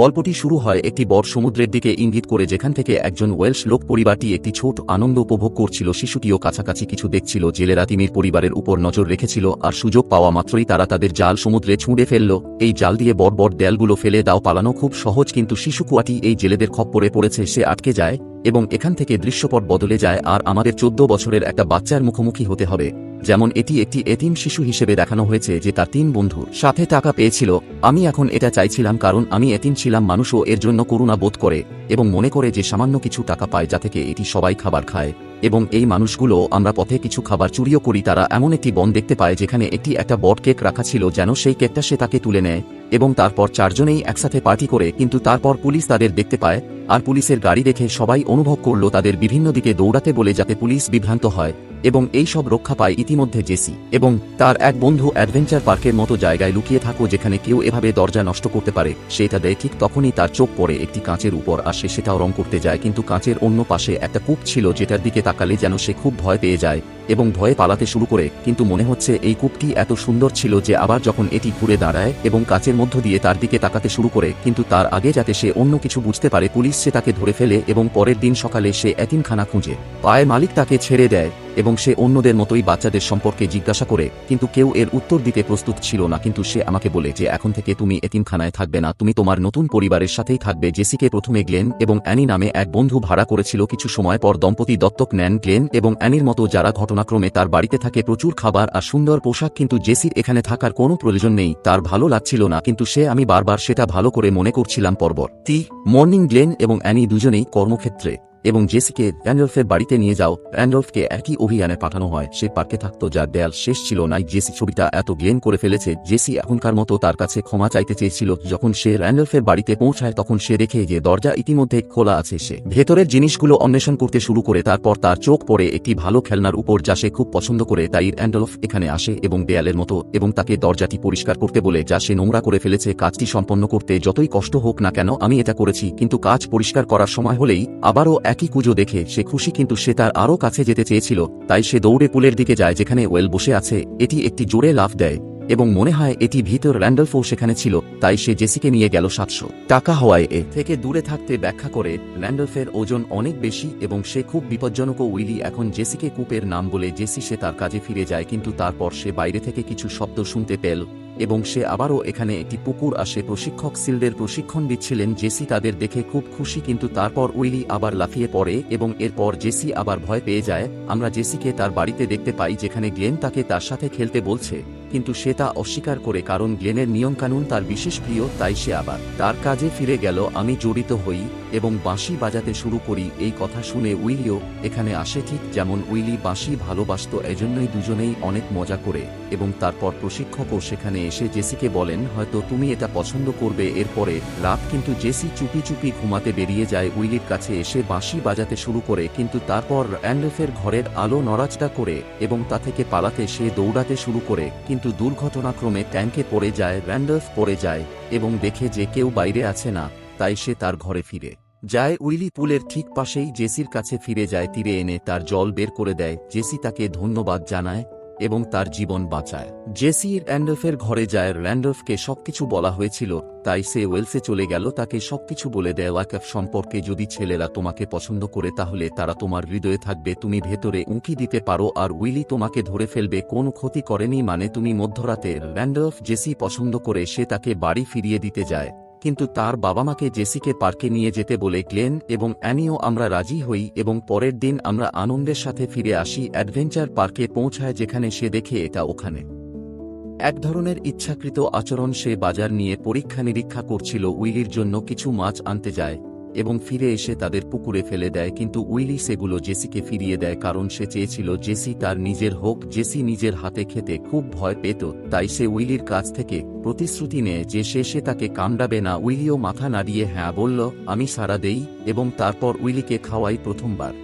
গল্পটি শুরু হয় একটি বড় সমুদ্রের দিকে ইঙ্গিত করে যেখান থেকে একজন ওয়েলশ লোক পরিবারটি একটি ছোট আনন্দ উপভোগ করছিল। শিশুটিও কাছাকাছি কিছু দেখছিল, জেলেরা তিমির পরিবারের উপর নজর রেখেছিল আর সুযোগ পাওয়া মাত্রই তারা তাদের জাল সমুদ্রে ছুঁড়ে ফেলল। এই জাল দিয়ে বড় বড় দেয়ালগুলো ফেলে দাও পালানো খুব সহজ কিন্তু শিশু কুয়াটি এই জেলেদের খপ্পরে পড়েছে, সে আটকে যায় এবং এখান থেকে দৃশ্যপট বদলে যায় আর আমাদের চোদ্দ বছরের একটা বাচ্চার মুখোমুখি হতে হবে। যেমন এটি একটি এতিম শিশু হিসেবে দেখানো হয়েছে যে তার তিন বন্ধু সাথে টাকা পেয়েছিল। আমি এখন এটা চাইছিলাম কারণ আমি এতিম ছিলাম মানুষও এর জন্য করুণা বোধ করে এবং মনে করে যে সামান্য কিছু টাকা পায় যা থেকে এটি সবাই খাবার খায়। এবং এই মানুষগুলো আমরা পথে কিছু খাবার চুরিও করি। তারা এমন একটি বন দেখতে পায় যেখানে একটি একটা বট কেক রাখা ছিল যেন সেই কেকটা সে তাকে তুলে নেয় এবং তারপর চারজনেই একসাথে পার্টি করে কিন্তু তারপর পুলিশ তাদের দেখতে পায় আর পুলিশের গাড়ি দেখে সবাই অনুভব করল তাদের বিভিন্ন দিকে দৌড়াতে বলে যাতে পুলিশ বিভ্রান্ত হয়। এবং এই সব রক্ষা পায় ইতিমধ্যে জেসি এবং তার এক বন্ধু অ্যাডভেঞ্চার পার্কের মতো জায়গায় লুকিয়ে থাকো যেখানে কেউ এভাবে দরজা নষ্ট করতে পারে। সেটা দেয় ঠিক তখনই তার চোখ পড়ে একটি কাঁচের উপর আসে সেটাও রং করতে যায়, কিন্তু কাঁচের অন্য পাশে একটা কূপ ছিল যেটার দিকে তাকালে যেন সে খুব ভয় পেয়ে যায়। এবং ভয়ে পালাতে শুরু করে, কিন্তু মনে হচ্ছে এই কূপটি এত সুন্দর ছিল যে আবার যখন এটি ঘুরে দাঁড়ায় এবং কাচের মধ্য দিয়ে তার দিকে তাকাতে শুরু করে, কিন্তু তার আগে যাতে সে অন্য কিছু বুঝতে পারে, পুলিশ সে তাকে ধরে ফেলে এবং পরের দিন সকালে সে এতিমখানা খুঁজে। পায়ে মালিক তাকে ছেড়ে দেয় এবং সে অন্যদের মতোই বাচ্চাদের সম্পর্কে জিজ্ঞাসা করে, কিন্তু কেউ এর উত্তর দিতে প্রস্তুত ছিল না, কিন্তু সে আমাকে বলে যে, এখন থেকে তুমি এতিমখানায় থাকবে না, তুমি তোমার নতুন পরিবারের সাথেই থাকবে। জেসিকে প্রথমে গ্লেন এবং অ্যানি নামে এক বন্ধু ভাড়া করেছিল কিছু সময় পর দম্পতি দত্তক নেন গ্লেন এবং অ্যানির মতো যারা ঘটনাক্রমে তার বাড়িতে থাকে প্রচুর খাবার আর সুন্দর পোশাক, কিন্তু জেসির এখানে থাকার কোনো প্রয়োজন নেই। তার ভালো লাগছিল না, কিন্তু সে আমি বারবার সেটা ভালো করে মনে করছিলাম পরবর্তী মর্নিং গ্লেন এবং অ্যানি দুজনেই কর্মক্ষেত্রে। এবং জেসিকে র্যান্ডলফের বাড়িতে নিয়ে যাও। র্যান্ডলফকে একই অভিযানে পাঠানো হয়। সে পার্কে থাকতো, যার দেয়াল শেষ ছিল নাই। জেসি ছবিটা এত গ্লেন করে ফেলেছে। জেসি এখনকার মতো তার কাছে ক্ষমা চাইতে চেয়েছিল। যখন সে র্যান্ডলফের বাড়িতে পৌঁছায়, তখন সে দেখে যে দরজা ইতিমধ্যে খোলা আছে সে। ভেতরের জিনিসগুলো অন্বেষণ করতে শুরু করে, তারপর তার চোখ পড়ে একটি ভালো খেলনার উপর যা সে খুব পছন্দ করে। তাই র্যান্ডলফ এখানে আসে এবং দেয়ালের মতো এবং তাকে দরজাটি পরিষ্কার করতে বলে, যা সে নোংরা করে ফেলেছে। কাজটি সম্পন্ন করতে যতই কষ্ট হোক না কেন, আমি এটা করেছি। কিন্তু কাজ পরিষ্কার করার সময় হলেই আবারও একই কুজো দেখে সে খুশি কিন্তু সে তার আরও কাছে যেতে চেয়েছিল, তাই সে দৌড়ে পুলের দিকে যায় যেখানে ওয়েল বসে আছে, এটি একটি জোরে লাফ দেয়, এবং মনে হয় এটি ভিতর র্যান্ডলফও সেখানে ছিল, তাই সে জেসিকে নিয়ে গেল সাতশো টাকা হওয়ায় এ থেকে দূরে থাকতে ব্যাখ্যা করে, র্যান্ডলফের ওজন অনেক বেশি এবং সে খুব বিপজ্জনক উইলি এখন জেসিকে কূপের নাম বলে জেসি সে তার কাজে ফিরে যায়, কিন্তু তারপর সে বাইরে থেকে কিছু শব্দ শুনতে পেল। এবং সে আবারও এখানে একটি পুকুর আসে। প্রশিক্ষক সিলদের প্রশিক্ষণ দিচ্ছিলেন জেসি। তাদের দেখে খুব খুশি, কিন্তু তারপর উইলি আবার লাফিয়ে পড়ে এবং এরপর জেসি আবার ভয় পেয়ে যায়। আমরা জেসিকে তার বাড়িতে দেখতে পাই, যেখানে গ্লেন তাকে তার সাথে খেলতে বলছে। কিন্তু সে তা অস্বীকার করে কারণ গ্লেনের নিয়মকানুন তার বিশেষ প্রিয়, তাই সে আবার তার কাজে ফিরে গেল, আমি জড়িত হই এবং বাঁশি বাজাতে শুরু করি। এই কথা শুনে উইলিও এখানে আসে ঠিক যেমন উইলি বাঁশি ভালোবাসত, এজন্যই দুজনেই অনেক মজা করে এবং তারপর প্রশিক্ষকও সেখানে এসে জেসিকে বলেন, হয়তো তুমি এটা পছন্দ করবে। এরপরে রাত কিন্তু জেসি চুপি চুপি ঘুমাতে বেরিয়ে যায় উইলির কাছে এসে বাঁশি বাজাতে শুরু করে, কিন্তু তারপর র্যান্ডলফের ঘরের আলো নড়াচড়া করে এবং তা থেকে পালাতে সে দৌড়াতে শুরু করে, কিন্তু দুর্ঘটনাক্রমে ট্যাঙ্কে পড়ে যায়, র্যান্ডলফ পড়ে যায় এবং দেখে যে কেউ বাইরে আছে না, তাই সে তার ঘরে ফিরে যায়। উইলি পুলের ঠিক পাশেই জেসির কাছে ফিরে যায়, তীরে এনে তার জল বের করে দেয়। জেসি তাকে ধন্যবাদ জানায় এবং তার জীবন বাঁচায়। জেসি র্যান্ডলফের ঘরে যায়। র্যান্ডলফকে সবকিছু বলা হয়েছিল, তাই সে ওয়েলসে চলে গেল। তাকে সবকিছু বলে দেয়, ওয়াকফ সম্পর্কে যদি ছেলেরা তোমাকে পছন্দ করে, তাহলে তারা তোমার হৃদয়ে থাকবে। তুমি ভেতরে উঁকি দিতে পারো, আর উইলি তোমাকে ধরে ফেলবে। কোনো ক্ষতি করেনি মানে তুমি মধ্যরাতে। র্যান্ডলফ জেসি পছন্দ করে, সে তাকে বাড়ি ফিরিয়ে দিতে যায়। কিন্তু তার বাবা মাকে জেসিকে পার্কে নিয়ে যেতে বলে ক্লেন এবং অ্যানিও আমরা রাজি হই এবং পরের দিন আমরা আনন্দের সাথে ফিরে আসি অ্যাডভেঞ্চার পার্কে পৌঁছায় যেখানে সে দেখে এটা ওখানে। এক ধরনের ইচ্ছাকৃত আচরণ সে বাজার নিয়ে পরীক্ষা নিরীক্ষা করছিল উইলির জন্য কিছু মাছ আনতে যায়। এবং ফিরে এসে তাদের পুকুরে ফেলে দেয়, কিন্তু উইলি সেগুলো জেসিকে ফিরিয়ে দেয় কারণ সে চেয়েছিল জেসি তার নিজের হোক, জেসি নিজের হাতে খেতে খুব ভয় পেত, তাই সে উইলির কাছ থেকে প্রতিশ্রুতি নেয় যে সে সে তাকে কামড়াবে না। উইলিও মাথা নাড়িয়ে হ্যাঁ বলল, আমি সারা দেই, এবং তারপর উইলিকে খাওয়াই প্রথমবার।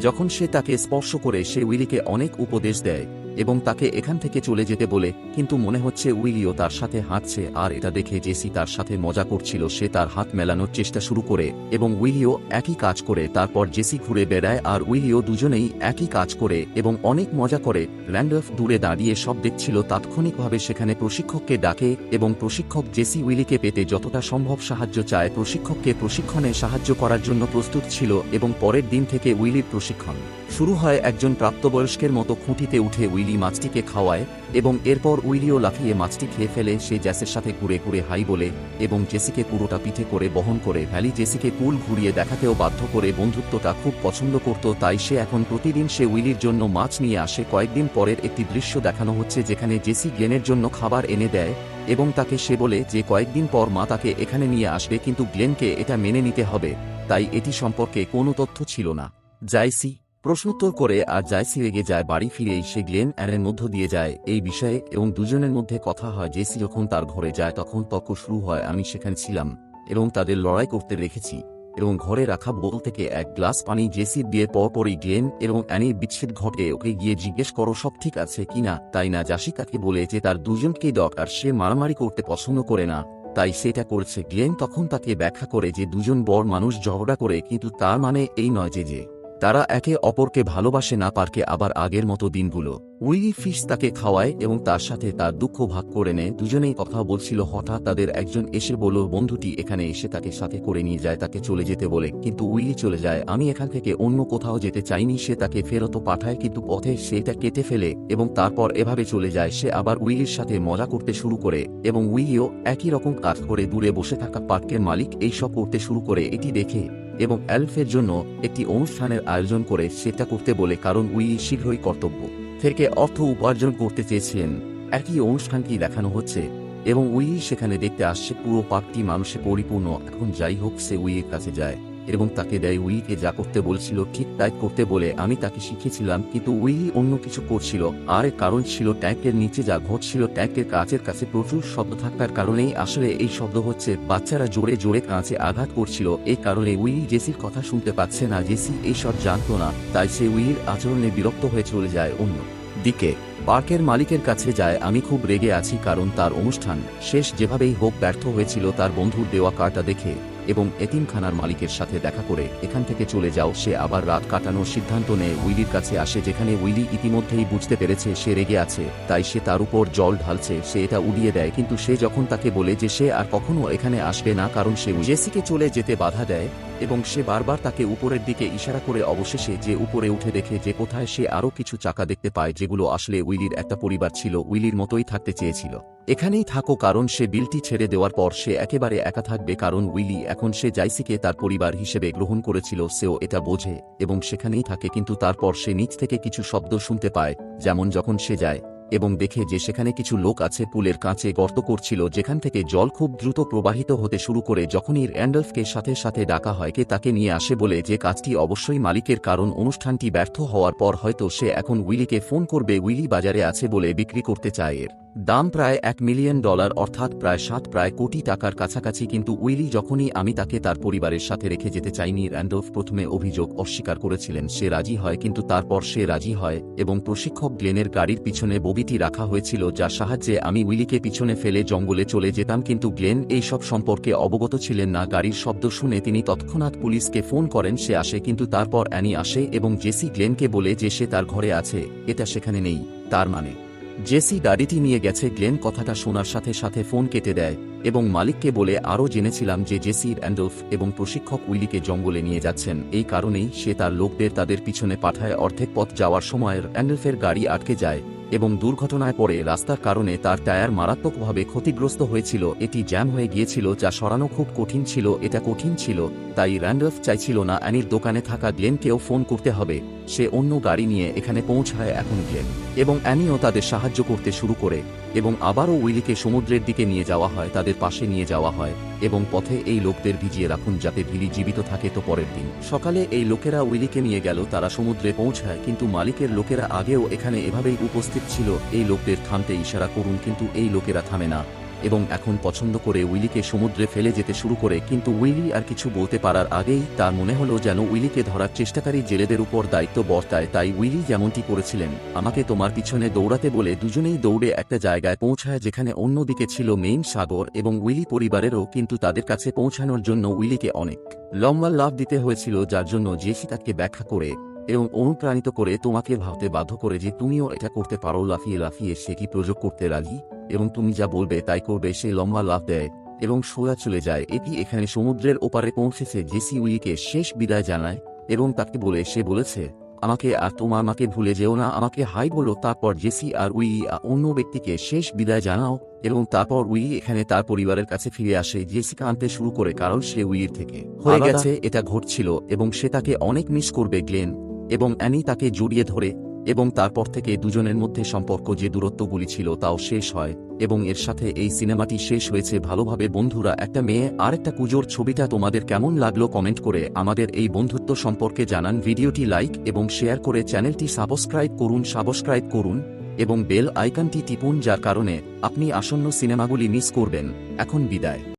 যখন সে তাকে স্পর্শ করে, সে উইলিকে অনেক উপদেশ দেয়। এবং তাকে এখান থেকে চলে যেতে বলে, কিন্তু মনে হচ্ছে উইলিও তার সাথে হাঁটছে আর এটা দেখে জেসি তার সাথে মজা করছিল, সে তার হাত মেলানোর চেষ্টা শুরু করে এবং উইলিও একই কাজ করে, তারপর জেসি ঘুরে বেড়ায় আর উইলিও দুজনেই একই কাজ করে এবং অনেক মজা করে। র্যান্ডলফ দূরে দাঁড়িয়ে সব দেখছিল, তাৎক্ষণিকভাবে সেখানে প্রশিক্ষককে ডাকে এবং প্রশিক্ষক জেসি উইলিকে পেতে যতটা সম্ভব সাহায্য চায়, প্রশিক্ষককে প্রশিক্ষণে সাহায্য করার জন্য প্রস্তুত ছিল এবং পরের দিন থেকে উইলির প্রশিক্ষণ শুরু হয় একজন প্রাপ্তবয়স্কের মতো খুঁটিতে উঠে উইলি মাছটিকে খাওয়ায় এবং এরপর উইলিও লাফিয়ে মাছটি খেয়ে ফেলে, সে জ্যাসের সাথে ঘুরে ঘুরে হাই বলে এবং জেসিকে পুরোটা পিঠে করে বহন করে ভ্যালি জেসিকে কুল ঘুরিয়ে দেখাতেও বাধ্য করে বন্ধুত্বটা খুব পছন্দ করত, তাই সে এখন প্রতিদিন সে উইলির জন্য মাছ নিয়ে আসে। কয়েকদিন পরের একটি দৃশ্য দেখানো হচ্ছে যেখানে জেসি গ্লেনের জন্য খাবার এনে দেয় এবং তাকে সে বলে যে, কয়েকদিন পর মা তাকে এখানে নিয়ে আসবে, কিন্তু গ্লেনকে এটা মেনে নিতে হবে, তাই এটি সম্পর্কে কোনো তথ্য ছিল না। জাইসি প্রশ্নোত্তর করে আর জাইসি রেগে যায় বাড়ি ফিরেই সে গ্লেন অ্যানের মধ্য দিয়ে যায় এই বিষয়ে এবং দুজনের মধ্যে কথা হয় জেসি যখন তার ঘরে যায় তখন তর্ক শুরু হয়, আমি সেখানে ছিলাম এবং তাদের লড়াই করতে রেখেছি এবং ঘরে রাখা বোতল থেকে এক গ্লাস পানি জেসির বিয়ের পরপরই গ্লেন এবং অ্যানির বিচ্ছেদ ঘটে, ওকে গিয়ে জিজ্ঞেস করো, সব ঠিক আছে কিনা তাই না জাসি তাকে বলে যে, তার দুজনকেই দরকার সে মারামারি করতে পছন্দ করে না। তাই সেটা করছে গ্লেন, তখন তাকে ব্যাখ্যা করে যে, দুজন বড় মানুষ ঝগড়া করে, কিন্তু তার মানে এই নয় যে যে তারা একে অপরকে ভালোবাসে না পারকে আবার আগের মতো দিনগুলো। উইলি ফিশ তাকে খাওয়ায় এবং তার সাথে তার দুঃখ ভাগ করে নেয়। দুজনেই কথা বলছিল, হঠাৎ তাদের একজন এসে বলল, বন্ধুটি এখানে এসে তাকে সাথে করে নিয়ে যায়, তাকে চলে যেতে বলে। কিন্তু উইলি চলে যায়। আমি এখান থেকে অন্য কোথাও যেতে চাইনি, সে তাকে ফেরত পাঠায়, কিন্তু পথে সেটা কেটে ফেলে এবং তারপর এভাবে চলে যায়। সে আবার উইলির সাথে মজা করতে শুরু করে এবং উইলিও একই রকম কাজ করে দূরে বসে থাকা পার্কের মালিক। এই সব করতে শুরু করে। এটি দেখে এবং অ্যালফের জন্য একটি অনুষ্ঠানের আয়োজন করে সেটা করতে বলে কারণ উই শীঘ্রই কর্তব্য থেকে অর্থ উপার্জন করতে চেয়েছিলেন। একই অনুষ্ঠানটি দেখানো হচ্ছে এবং উই সেখানে দেখতে আসছে পুরো পার্কটি মানুষে পরিপূর্ণ। এখন যাই হোক, সে উইয়ের কাছে যায়। এবং তাকে দেয় উইকে যা করতে বলছিল, ঠিক তাই করতে বলে। আমি তাকে শিখেছিলাম কিন্তু উইলি অন্য কিছু করছিল। আর কারণ ছিল ট্যাঙ্কের নিচে যা ঘটছিল, ট্যাঙ্কের কাঁচের কাছে প্রচুর শব্দ থাকার কারণেই আসলে এই শব্দ হচ্ছে, বাচ্চারা জোরে জোরে কাঁচে আঘাত করছিল। এই কারণে উইলি জেসির কথা শুনতে পাচ্ছে না, জেসি এইসব জানতো না, তাই সে উইলির আচরণে বিরক্ত হয়ে চলে যায় অন্য দিকে। পার্কের মালিকের কাছে যায়, আমি খুব রেগে আছি কারণ তার অনুষ্ঠান শেষ যেভাবেই হোক ব্যর্থ হয়েছিল তার বন্ধুর দেওয়া কার্ডটা দেখে। এবং এতিমখানার মালিকের সাথে দেখা করে এখান থেকে চলে যাও, সে আবার রাত কাটানোর সিদ্ধান্ত নেয়। উইলির কাছে আসে, যেখানে উইলি ইতিমধ্যেই বুঝতে পেরেছে সে রেগে আছে, তাই সে তার উপর জল ঢালছে, সে এটা উড়িয়ে দেয়, কিন্তু সে যখন তাকে বলে যে সে আর কখনো এখানে আসবে না, কারণ সে জেসিকে চলে যেতে বাধা দেয় এবং সে বারবার তাকে উপরের দিকে ইশারা করে অবশেষে যে উপরে উঠে দেখে যে কোথায় সে আরও কিছু চাকা দেখতে পায় যেগুলো আসলে উইলির একটা পরিবার ছিল, উইলির মতোই থাকতে চেয়েছিল। এখানেই থাকো কারণ সে বিলটি ছেড়ে দেওয়ার পর সে একেবারে একা থাকবে কারণ উইলি এখন সে জাইসিকে তার পরিবার হিসেবে গ্রহণ করেছিল, সেও এটা বোঝে এবং সেখানেই থাকে, কিন্তু তারপর সে নিচ থেকে কিছু শব্দ শুনতে পায়, যেমন যখন সে যায় এবং দেখে যে সেখানে কিছু লোক আছে পুলের কাছে গর্ত করছিল যেখান থেকে জল খুব দ্রুত প্রবাহিত হতে শুরু করে যখনই র্যান্ডলফকে সাথে সাথে ডাকা হয় কে তাকে নিয়ে আসে বলে যে কাজটি অবশ্যই মালিকের কারণ অনুষ্ঠানটি ব্যর্থ হওয়ার পর হয়তো সে এখন উইলিকে ফোন করবে উইলি বাজারে আছে বলে বিক্রি করতে চায় এর। দাম প্রায় এক মিলিয়ন ডলার অর্থাৎ প্রায় সাত প্রায় কোটি টাকার কাছাকাছি, কিন্তু উইলি যখনই আমি তাকে তার পরিবারের সাথে রেখে যেতে চাইনি, র্যান্ডলফ প্রথমে অভিযোগ অস্বীকার করেছিলেন সে রাজি হয়, কিন্তু তারপর সে রাজি হয় এবং প্রশিক্ষক গ্লেনের গাড়ির পিছনে ববিটি রাখা হয়েছিল, যার সাহায্যে আমি উইলিকে পিছনে ফেলে জঙ্গলে চলে যেতাম, কিন্তু গ্লেন এই সব সম্পর্কে অবগত ছিলেন না। গাড়ির শব্দ শুনে তিনি তৎক্ষণাৎ পুলিশকে ফোন করেন, সে আসে, কিন্তু তারপর অ্যানি আসে এবং জেসি গ্লেনকে বলে যে সে তার ঘরে আছে, এটা সেখানে নেই, তার মানে। জেসি গাড়িটি নিয়ে গেছে গ্লেন কথাটা শোনার সাথে সাথে ফোন কেটে দেয়, এবং মালিককে বলে, আরও জেনেছিলাম যে জেসি অ্যান্ডলফ এবং প্রশিক্ষক উইলিকে জঙ্গলে নিয়ে যাচ্ছেন। এই কারণেই সে তার লোকদের তাদের পিছনে পাঠায় অর্ধেক পথ যাওয়ার সময় অ্যান্ডলফের গাড়ি আটকে যায়। এবং দুর্ঘটনায় পড়ে রাস্তার কারণে তার টায়ার মারাত্মকভাবে ক্ষতিগ্রস্ত হয়েছিল। এটি জ্যাম হয়ে গিয়েছিল, যা সরানো খুব কঠিন ছিল। এটা কঠিন ছিল, তাই র্যান্ডলফ চাইছিল না, অ্যানির দোকানে থাকা গ্লেনকেও ফোন করতে হবে। সে অন্য গাড়ি নিয়ে এখানে পৌঁছায় এখন গ্লেন। এবং অ্যানিও তাদের সাহায্য করতে শুরু করে। এবং আবারও উইলিকে সমুদ্রের দিকে নিয়ে যাওয়া হয়, তাদের পাশে নিয়ে যাওয়া হয় এবং পথে এই লোকদের ভিজিয়ে রাখুন যাতে ভিলি জীবিত থাকে তো পরের দিন। সকালে এই লোকেরা উইলিকে নিয়ে গেল, তারা সমুদ্রে পৌঁছায়, কিন্তু মালিকের লোকেরা আগেও এখানে এভাবেই উপস্থিত ছিল, এই লোকদের থামতে ইশারা করুন, কিন্তু এই লোকেরা থামে না। এবং এখন পছন্দ করে উইলিকে সমুদ্রে ফেলে যেতে শুরু করে, কিন্তু উইলি আর কিছু বলতে পারার আগেই তার মনে হলো যেন উইলিকে ধরার চেষ্টাকারী জেলেদের উপর দায়িত্ব বর্তায়, তাই উইলি যেমনটি করেছিলেন, আমাকে তোমার পিছনে দৌড়াতে বলে দুজনেই দৌড়ে একটা জায়গায় পৌঁছায় যেখানে অন্যদিকে ছিল মেইন সাগর এবং উইলি পরিবারেরও কিন্তু তাদের কাছে পৌঁছানোর জন্য উইলিকে অনেক লম্বা লাভ দিতে হয়েছিল, যার জন্য জেসি তাকে ব্যাখ্যা করে এবং অনুপ্রাণিত করে তোমাকে ভাবতে বাধ্য করে যে তুমিও এটা করতে পারো লাফিয়ে লাফিয়ে সে কি প্রযোগ করতে রাজি? এবং তুমি যা বলবে তাই করবে সে লম্বা লাফ দেয় এবং সোজা চলে যায়। এটি এখানে সমুদ্রের ওপারে পৌঁছেছে জেসি উইকে শেষ বিদায় জানায় এবং তাকে বলে সে বলেছে আমাকে আর তোমার মাকে ভুলে যেও না আমাকে হাই বলো তারপর জেসি আর উই অন্য ব্যক্তিকে শেষ বিদায় জানাও। এবং তারপর উই এখানে তার পরিবারের কাছে ফিরে আসে জেসিকা আনতে শুরু করে কারণ সে উইয়ের থেকে। হয়ে গেছে এটা ঘটছিল এবং সে তাকে অনেক মিস করবে গ্লেন। এবং অ্যানি তাকে জড়িয়ে ধরে, এবং তারপর থেকে দুজনের মধ্যে সম্পর্ক যে দূরত্বগুলি ছিল তাও শেষ হয়, এবং এর সাথে এই সিনেমাটি শেষ হয়েছে ভালোভাবে। বন্ধুরা, একটা মেয়ে আর একটা কুজোর, ছবিটা তোমাদের কেমন লাগল কমেন্ট করে আমাদের এই বন্ধুত্ব সম্পর্কে জানান। ভিডিওটি লাইক এবং শেয়ার করে চ্যানেলটি সাবস্ক্রাইব করুন সাবস্ক্রাইব করুন, এবং বেল আইকনটি টিপুন, যার কারণে আপনি আসন্ন সিনেমাগুলি মিস করবেন। এখন বিদায়।